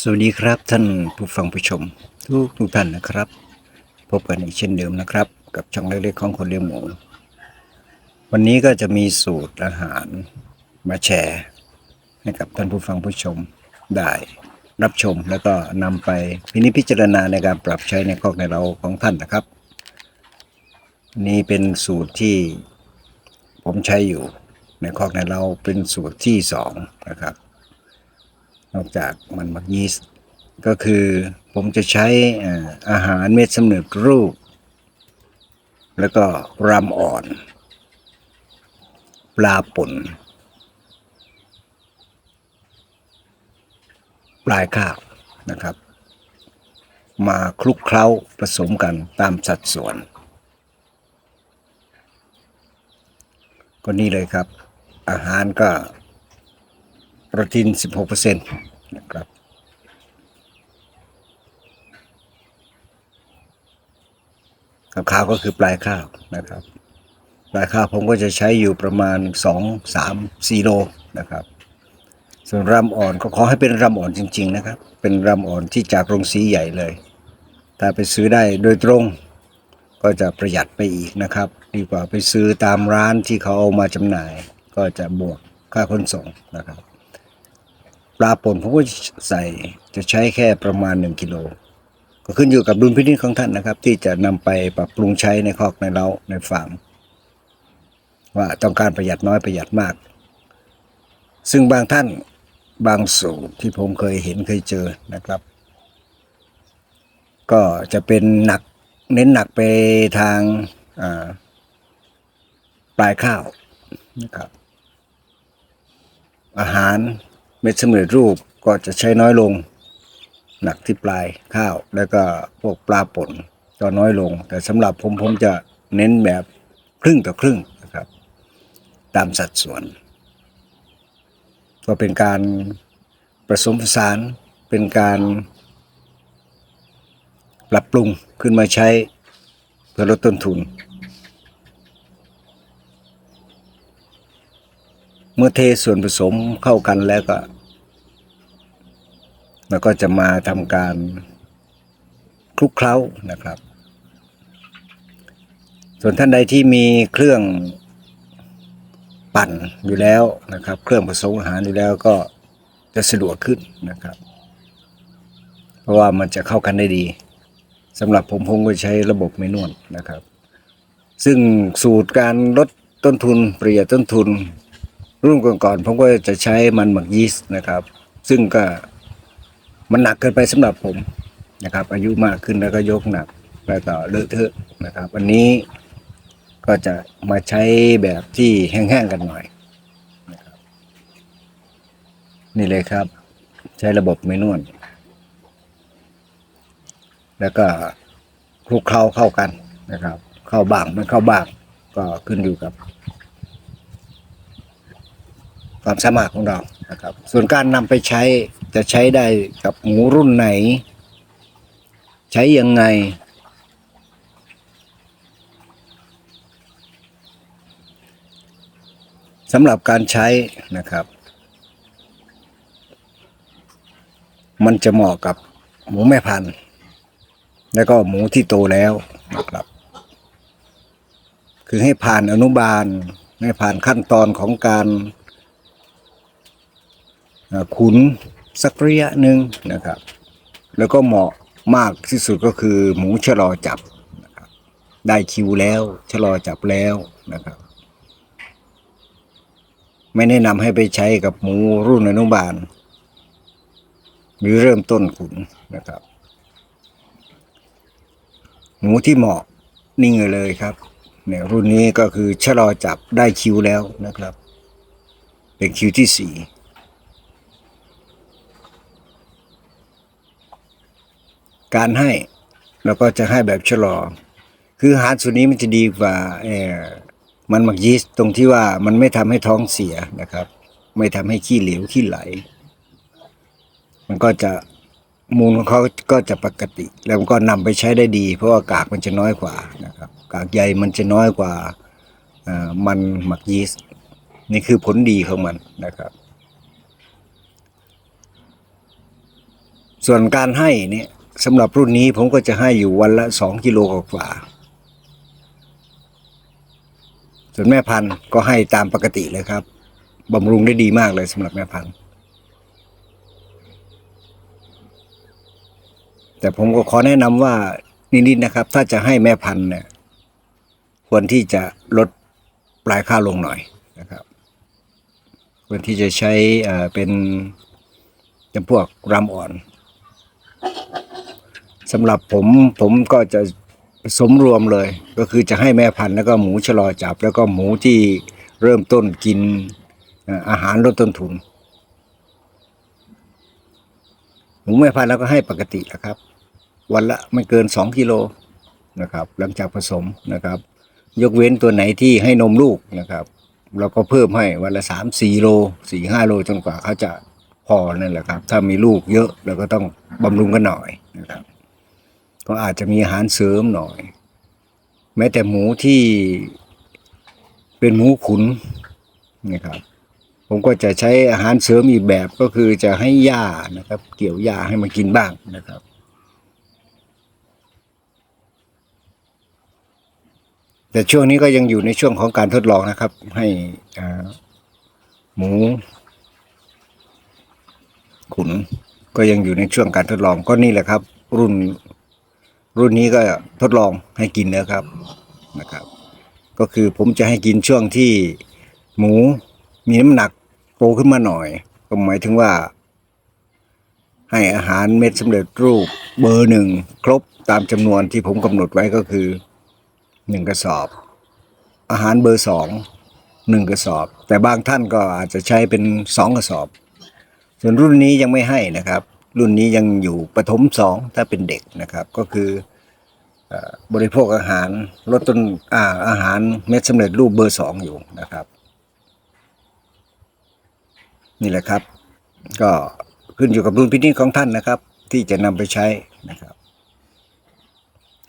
สวัสดีครับท่านผู้ฟังผู้ชม ทุกทุกท่านนะครับ พบกันอีกเช่นเดิมนะครับ กับช่องเล็กๆของคนเลี้ยงหมู วันนี้ก็จะมีสูตรอาหารมาแชร์ ให้กับท่านผู้ฟังผู้ชมได้รับชมแล้วก็นำไปพินิจพิจารณาในการปรับใช้ในครอบในเราของท่านนะครับ นี่เป็นสูตรที่ผมใช้อยู่ในครอบในเราเป็นสูตรที่สองนะครับ นอกจากมันมักยีสต์ก็คือผมจะใช้เอ่ออาหารเม็ดสำเร็จรูป แล้วก็รำอ่อน ปลาป่นปลายข้าวนะครับ มาคลุกเคล้าผสมกันตามสัดส่วน ก็นี่เลยครับ อาหารก็ โปรตีน 16%นะครับกับข้าวก็คือปลายข้าวนะครับ ปลายข้าวผมก็จะใช้อยู่ประมาณ 2 3 4โลนะครับ ส่วนรำอ่อนก็ขอให้เป็นรำอ่อนจริง ๆ นะครับ เป็นรำอ่อนที่จากโรงสีใหญ่เลย ถ้าไปซื้อได้โดยตรงก็จะประหยัดไปอีกนะครับ ดีกว่าไปซื้อตามร้านที่เขาเอามาจำหน่าย ก็จะบวกค่าขนส่งนะครับ ปลาป่นผมก็ใส่จะใช้แค่ประมาณ 1กิโลก็ขึ้นอยู่กับดุลพินิจของท่านนะครับ ที่จะนำไปปรับปรุงใช้ในคอกในเล้าในฟาร์มว่าต้องการประหยัดน้อยประหยัดมาก ซึ่งบางท่านบางสูตรที่ผมเคยเห็นเคยเจอนะครับ ก็จะเป็นหนักเน้นหนักไปทางาปลายข้าวนะครับ อาหาร เม็ดสำเร็จรูปก็จะใช้น้อยลง หนักที่ปลายข้าว แล้วก็พวกปลาป่นก็น้อยลง แต่สำหรับผมผมจะเน้นแบบครึ่งต่อครึ่งนะครับ ตามสัดส่วน ก็เป็นการผสมผสานเป็นการปรับปรุงขึ้นมาใช้เพื่อลดต้นทุน เมื่อเทส่วนผสมเข้ากันแล้วก็เราก็จะมาทำการคลุกเคล้านะครับ ส่วนท่านใดที่มีเครื่องปั่นอยู่แล้วนะครับ เครื่องผสมอาหารอยู่แล้วก็จะสะดวกขึ้นนะครับ เพราะว่ามันจะเข้ากันได้ดีสำหรับผมผมก็ใช้ระบบเมนวลนะครับ ซึ่งสูตรการลดต้นทุนประหยัดต้นทุน รุ่นก่อนๆผมก็จะใช้มันหมักยีสต์นะครับ ซึ่งก็มันหนักเกินไปสำหรับผมนะครับ อายุมากขึ้นแล้วก็ยกหนักแล้วก็เลอะเทอะนะครับ วันนี้ก็จะมาใช้แบบที่แห้งๆกันหน่อยนะครับนี่เลยครับ ใช้ระบบเมนวลแล้วก็คลุกเคล้าเข้ากันนะครับ เข้าบ้างไม่เข้าบ้างก็ขึ้นอยู่กับ ความสามารถของเรานะครับ ส่วนการนำไปใช้จะใช้ได้กับหมูรุ่นไหน ใช้ยังไง สำหรับการใช้นะครับ มันจะเหมาะกับหมูแม่พันธุ์ แล้วก็หมูที่โตแล้วนะครับ คือให้ผ่านอนุบาลให้ผ่านขั้นตอนของการ ขุนสักระยะหนึ่งนะครับ แล้วก็เหมาะมากที่สุดก็คือหมูชะลอจับนะครับได้คิวแล้วชะลอจับแล้วนะครับ ไม่แนะนำให้ไปใช้กับหมูรุ่นอนุบาลหรือเริ่มต้นขุนนะครับ หมูที่เหมาะนิ่งเลยครับเนี่ยรุ่นนี้ก็คือชะลอจับได้คิวแล้วนะครับ เป็นคิวที่สี่ การให้เราก็จะให้แบบชะลอ คืออาหารส่วนนี้มันจะดีกว่าเออมันหมักยีสต์ตรงที่ว่ามันไม่ทำให้ท้องเสียนะครับ ไม่ทำให้ขี้เหลวขี้ไหล มันก็จะมูลของเขาก็จะปกติ แล้วมันก็นำไปใช้ได้ดี เพราะว่ากากมันจะน้อยกว่านะครับ กากใยมันจะน้อยกว่าอ่ามันหมักยีสต์นี่คือผลดีของมันนะครับ ส่วนการให้เนี่ย สำหรับรุ่นนี้ผมก็จะให้อยู่วันละสองกิโลกว่า ส่วนแม่พันธุ์ก็ให้ตามปกติเลยครับบำรุงได้ดีมากเลยสำหรับแม่พันธุ์ แต่ผมก็ขอแนะนำว่านิดๆนะครับ ถ้าจะให้แม่พันธุ์เนี่ยควรที่จะลดปลายข้าลงหน่อยนะครับควรที่จะใช้เอ่อเป็นจำพวกรำอ่อน สำหรับผมผมก็จะสมรวมเลย ก็คือจะให้แม่พันธุ์แล้วก็หมูชะลอจับ แล้วก็หมูที่เริ่มต้นกินเอ่ออาหารลดต้นทุน หมูแม่พันธุ์แล้วก็ให้ปกติแล้วครับ วันละไม่เกินสองกิโลนะครับ หลังจากผสมนะครับ ยกเว้นตัวไหนที่ให้นมลูกนะครับ เราก็เพิ่มให้วันละสามสี่โลสี่ห้าโลจนกว่าเขาจะพอนั่นแหละครับ ถ้ามีลูกเยอะเราก็ต้องบำรุงกันหน่อยนะครับ ก็อาจจะมีอาหารเสริมหน่อย แม้แต่หมูที่เป็นหมูขุนนะครับ ผมก็จะใช้อาหารเสริมอีกแบบก็คือจะให้หญ้านะครับ เกี่ยวหญ้าให้มันกินบ้างนะครับแต่ช่วงนี้ก็ยังอยู่ในช่วงของการทดลองนะครับ ให้หมูขุนก็ยังอยู่ในช่วงการทดลองก็นี่แหละครับ รุ่น รุ่นนี้ก็ทดลองให้กินนะครับนะครับ ก็คือผมจะให้กินช่วงที่หมูมีน้ำหนักโตขึ้นมาหน่อย ก็หมายถึงว่า ให้อาหารเม็ดสำเร็จรูปเบอร์หนึ่งครบตามจำนวนที่ผมกำหนดไว้ก็คือหนึ่งกระสอบ อาหารเบอร์สองหนึ่งกระสอบ แต่บางท่านก็อาจจะใช้เป็นสองกระสอบ ส่วนรุ่นนี้ยังไม่ให้นะครับ รุ่นนี้ยังอยู่ปฐมสองถ้าเป็นเด็กนะครับ ก็คืออบริโภคอาหารลดต้นอาอาหารเม็ดสำเร็จรูปเบอร์สองอยู่นะครับ นี่แหละครับ ก็ขึ้นอยู่กับรุ่นพินิจของท่านนะครับ ที่จะนำไปใช้นะครับ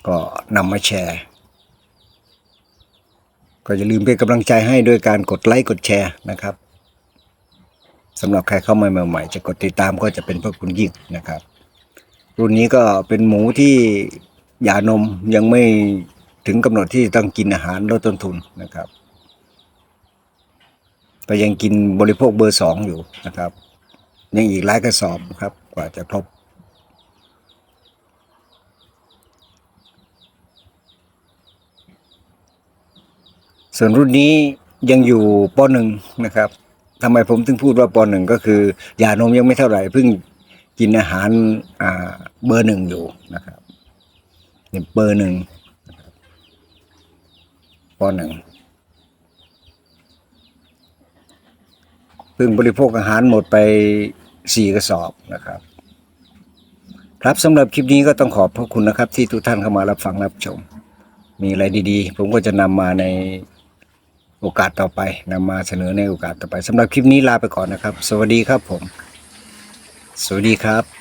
ก็นำมาแชร์ ก็อย่าลืมเป็นกำลังใจให้ด้วยการกดไลค์กดแชร์นะครับ สำหรับใครเข้ามาใหม่ๆจะกดติดตามก็จะเป็นพระคุณยิ่งนะครับ รุ่นนี้ก็เป็นหมูที่หย่านมยังไม่ถึงกำหนดที่ต้องกินอาหารลดต้นทุนนะครับก็ยังกินบริโภคเบอร์สองอยู่นะครับ ยังอีกหลายกระสอบครับ กว่าจะครบส่วนรุ่นนี้ยังอยู่ปหนึ่งนะครับ ทำไมผมถึงพูดว่าปหนึ่งก็คือยานมยังไม่เท่าไหร่เพิ่งกินอาหารอ่าเบอร์หนึ่งอยู่นะครับนี่เบอร์หนึ่งปหนึ่งเพิ่งบริโภคอาหารหมดไปสี่กระสอบนะครับ ครับสำหรับคลิปนี้ก็ต้องขอบพระคุณนะครับ ที่ทุกท่านเข้ามารับฟังรับชม มีอะไรดีๆ ผมก็จะนำมาใน โอกาสต่อไปนำมาเสนอในโอกาสต่อไปสำหรับคลิปนี้ลาไปก่อนนะครับ สวัสดีครับผม สวัสดีครับ